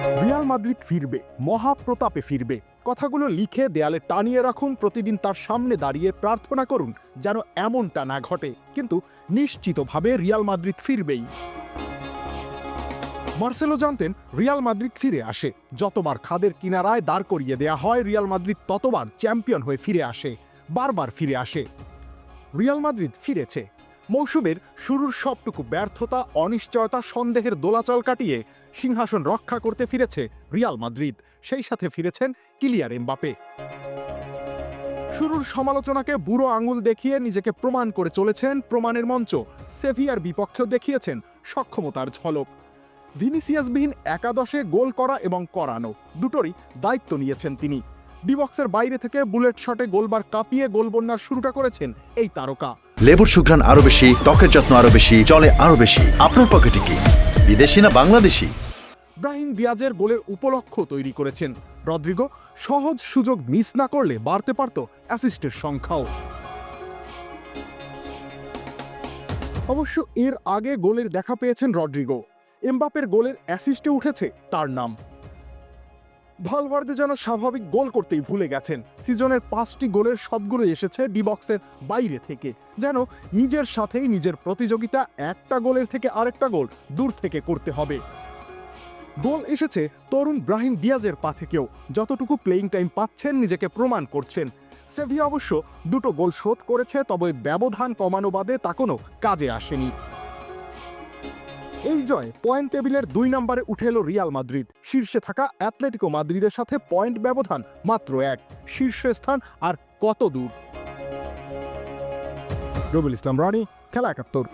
Real Madrid ফিরবে, মহাপ্রতাপে ফিরবে। কথাগুলো লিখে দেয়ালে টানিয়ে রাখুন, প্রতিদিন তার সামনে দাঁড়িয়ে প্রার্থনা করুন, যেন এমনটা না ঘটে। কিন্তু নিশ্চিতভাবে রিয়াল মাদ্রিদ ফিরবেই। মার্সেলো জানতেন, রিয়াল মাদ্রিদ ফিরে আসে। যতবার খাদের কিনারায় দাঁড় করিয়ে দেয়া হয়, রিয়াল মাদ্রিদ ততবার চ্যাম্পিয়ন হয়ে ফিরে আসে, বারবার ফিরে আসে। রিয়াল মাদ্রিদ ফিরেছে। মৌসুমের শুরুর সবটুকু ব্যর্থতা, অনিশ্চয়তা, সন্দেহের দোলাচল কাটিয়ে সিংহাসন রক্ষা করতে ফিরেছে রিয়াল মাদ্রিদ। সেই সাথে ফিরেছেন কিলিয়ার এমবাপে শুরুর সমালোচনাকে বুড়ো আঙুল দেখিয়ে নিজেকে প্রমাণ করে চলেছেন প্রমাণের মঞ্চ। সেভিয়ার বিপক্ষেও দেখিয়েছেন সক্ষমতার ঝলক। ভিনিসিয়াসবিহীন একাদশে গোল করা এবং করানো দুটোরই দায়িত্ব নিয়েছেন তিনি। ডিবক্সের বাইরে থেকে বুলেট শটে গোলবার কাঁপিয়ে গোল গোলবন্যার শুরুটা করেছেন এই তারকা। লেবুর সুঘ্রাণ আরও বেশি ত্বকের যত্ন আরও বেশি চলে আরও বেশি। আপনার পকেটে কি? বিদেশি না বাংলাদেশি? ব্রাহিম দিয়াজের গোলের উপলক্ষ তৈরি করেছেন। রদ্রিগো সহজ সুযোগ মিস না করলে বাড়তে পারত অ্যাসিস্টের সংখ্যাও। অবশ্য এর আগে গোলের দেখা পেয়েছেন রদ্রিগো। এমবাপের গোলের অ্যাসিস্টে উঠেছে তার নাম। ভালভার্দে যেন স্বাভাবিক গোল করতেই ভুলে গেছেন। সিজনের পাঁচটি গোলের সবগুলো এসেছে ডিবক্সের বাইরে থেকে। যেন নিজের সাথেই নিজের প্রতিযোগিতা, একটা গোলের থেকে আরেকটা গোল দূর থেকে করতে হবে। গোল এসেছে তরুণ ব্রাহিম দিয়াজের পা থেকেও। যতটুকু প্লেইং টাইম পাচ্ছেন, নিজেকে প্রমাণ করছেন। সেভিয়া অবশ্য দুটো গোল শোধ করেছে, তবে ব্যবধান কমানো বাদে তা কোনো কাজে আসেনি। এই জয় পয়েন্ট টেবিলের দুই নম্বরে উঠে এলো রিয়াল মাদ্রিদ। শীর্ষে থাকা অ্যাথলেটিকো মাদ্রিদের সাথে পয়েন্ট ব্যবধান মাত্র এক। শীর্ষস্থান আর কত দূর? রবিল ইসলাম রানী, খেলা একাত্তর।